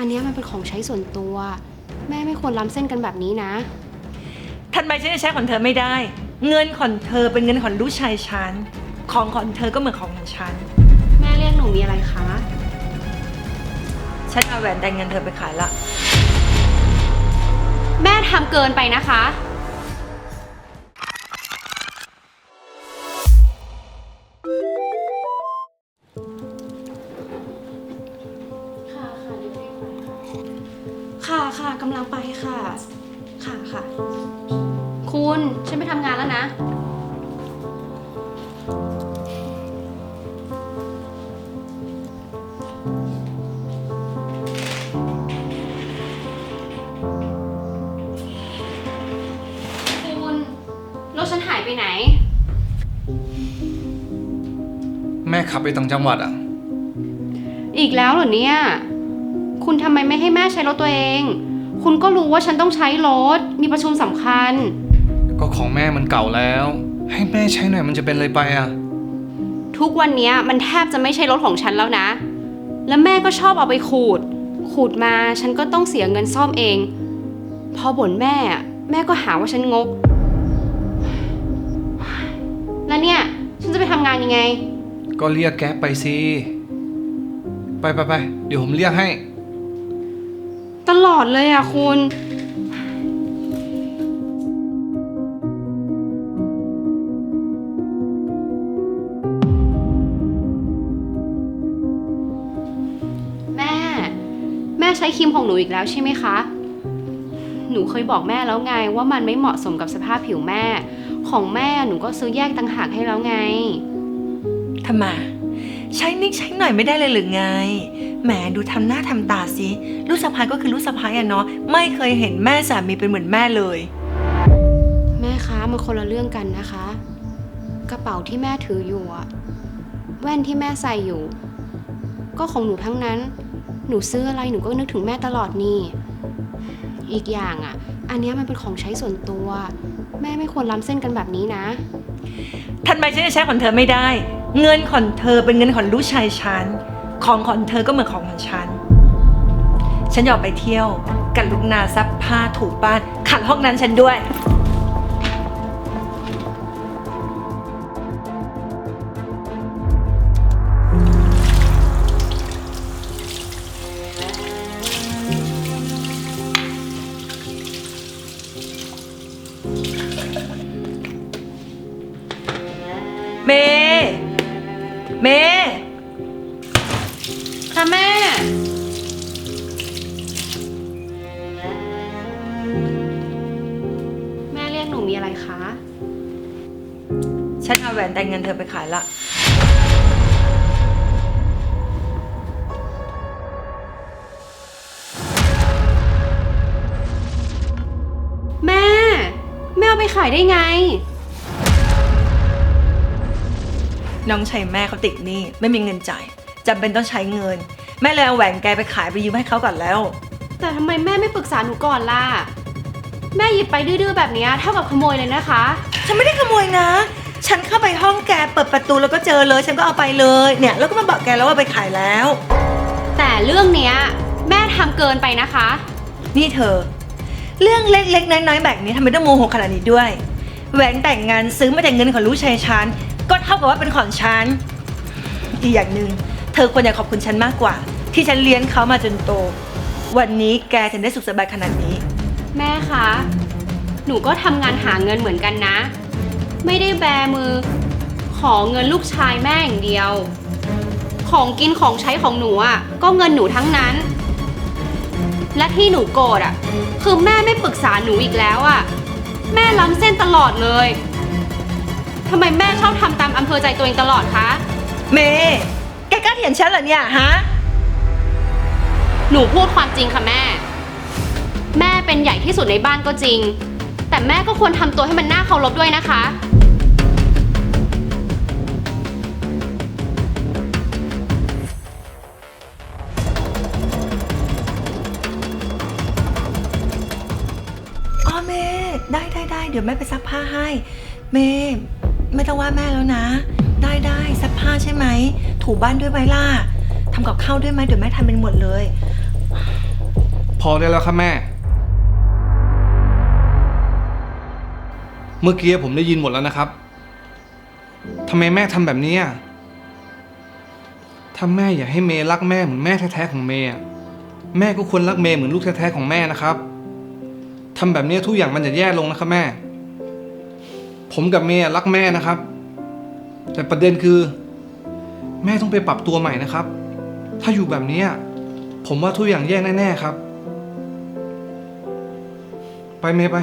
อันเนี้ยมันเป็นของใช้ส่วนตัว แม่ไม่ควรล้ำเส้นกันแบบนี้นะ ทำไมฉันจะใช้ของเธอไม่ได้ เงินของเธอเป็นเงินของลูกชายฉัน ของของเธอก็เหมือนของของฉัน แม่เรียกหนูมีอะไรคะ ฉันเอาแหวนแต่งเงินเธอไปขายละ แม่ทำเกินไปนะคะค่ะ กำลังไปค่ะ ค่ะค่ะ คุณฉันไปทำงานแล้วนะ คุณรถฉันหายไปไหน แม่ขับไปต่างจังหวัดอะ อีกแล้วเหรอเนี่ย คุณทำไมไม่ให้แม่ใช้รถตัวเอง คุณก็รู้ว่าฉันต้องใช้รถ มีประชุมสำคัญ ก็ของแม่มันเก่าแล้ว ให้แม่ใช้หน่อยมันจะเป็นอะไรไปอะ ทุกวันเนี้ยมันแทบจะไม่ใช่รถของฉันแล้วนะ แล้วแม่ก็ชอบเอาไปขูด ขูดมาฉันก็ต้องเสียเงินซ่อมเอง พอบ่นแม่อะแม่ก็หาว่าฉันงก แล้วเนี่ย ฉันจะไปทำงานยังไง ก็เรียกแก๊ปไปสิ ไปไปไปเดี๋ยวผมเรียกให้ ตลอดเลยอะคุณ แม่ แม่ใช้ครีมของหนูอีกแล้วใช่ไหมคะ หนูเคยบอกแม่แล้วไงว่ามันไม่เหมาะสมกับสภาพผิวแม่ ของแม่หนูก็ซื้อแยกต่างหากให้แล้วไง ทำไม ใช้นิดใช้หน่อยไม่ได้เลยหรือไง แหมดูทำหน้าทำตาสิลูกสะพ้ายก็คือลูกสะพ้ายอะเนาะไม่เคยเห็นแม่สามีเป็นเหมือนแม่เลย แม่คะมันคนละเรื่องกันนะคะ กระเป๋าที่แม่ถืออยู่อะแว่นที่แม่ใส่อยู่ ก็ของหนูทั้งนั้น หนูซื้ออะไรหนูก็นึกถึงแม่ตลอดนี่ อีกอย่างอะอันเนี้ยมันเป็นของใช้ส่วนตัว แม่ไม่ควรล้ำเส้นกันแบบนี้นะทำไมฉันจะใช้ของเธอไม่ได้ เงินของเธอเป็นเงินของลูกชายฉัน ของของเธอก็เหมือนของของฉัน ฉันอยากไปเที่ยว กันลุกนาซักผ้าถูบ้านขัดห้องนั้นฉันด้วย ฉันเอาแหวนแต่งเงินเธอไปขายละ แม่ แม่เอาไปขายได้ไง น้องชายแม่เขาติดหนี้ไม่มีเงินจ่ายจำเป็นต้องใช้เงิน แม่เลยเอาแหวนแกไปขายไปยืมให้เขาก่อนแล้ว แต่ทำไมแม่ไม่ปรึกษาหนูก่อนล่ะ แม่หยิบไปดื้อๆแบบเนี้ยเท่ากับขโมยเลยนะคะ ฉันไม่ได้ขโมยนะ ฉันเข้าไปห้องแกเปิดประตูแล้วก็เจอเลย ฉันก็เอาไปเลยเนี่ย แล้วก็มาบอกแกแล้วว่าไปขายแล้ว แต่เรื่องเนี้ยแม่ทำเกินไปนะคะ นี่เธอ เรื่องเล็กๆน้อยๆแบบนี้ทำไมต้องโมโหขนาดนี้ด้วย แหวนแต่งงานซื้อมาจากเงินของลูกชายฉันก็เท่ากับว่าเป็นของฉันอีกอย่างหนึ่งเธอควรจะขอบคุณฉันมากกว่า ที่ฉันเลี้ยงเขามาจนโต วันนี้แกถึงได้สุขสบายขนาดนี้ แม่คะ หนูก็ทำงานหาเงินเหมือนกันนะ ไม่ได้แบมือ ขอเงินลูกชายแม่อย่างเดียว ของกินของใช้ของหนูอะ ก็เงินหนูทั้งนั้น และที่หนูโกรธอะ คือแม่ไม่ปรึกษาหนูอีกแล้วอะ แม่ล้ำเส้นตลอดเลยทำไมแม่ชอบทำตามอำเภอใจตัวเองตลอดคะ เมย์แกกล้าเถียงฉันเหรอเนี่ยฮะ หนูพูดความจริงค่ะแม่ แม่เป็นใหญ่ที่สุดในบ้านก็จริง แต่แม่ก็ควรทำตัวให้มันน่าเคารพด้วยนะคะ อ๋อเมย์ได้ได้ได้เดี๋ยวแม่ไปซักผ้าให้ เมย์ไม่ต้องว่าแม่แล้วนะ ได้ได้ซักผ้าใช่ไหม ถูบ้านด้วยไหมล่ะทำกับข้าวด้วยไหมเดี๋ยวแม่ทำเป็นหมดเลย พอได้แล้วครับแม่ เมื่อกี้ผมได้ยินหมดแล้วนะครับทำไมแม่ทำแบบนี้อะถ้าแม่อยากให้เมย์รักแม่เหมือนแม่แท้ๆของเมย์อะแม่ก็ควรรักเมย์เหมือนลูกแท้ๆของแม่นะครับทำแบบนี้ทุกอย่างมันจะแย่ลงนะครับแม่ ผมกับเมย์รักแม่นะครับ แต่ประเด็นคือ แม่ต้องไปปรับตัวใหม่นะครับ ถ้าอยู่แบบนี้ผมว่าทุกอย่างแย่แน่ๆครับ ไปเมย์ไป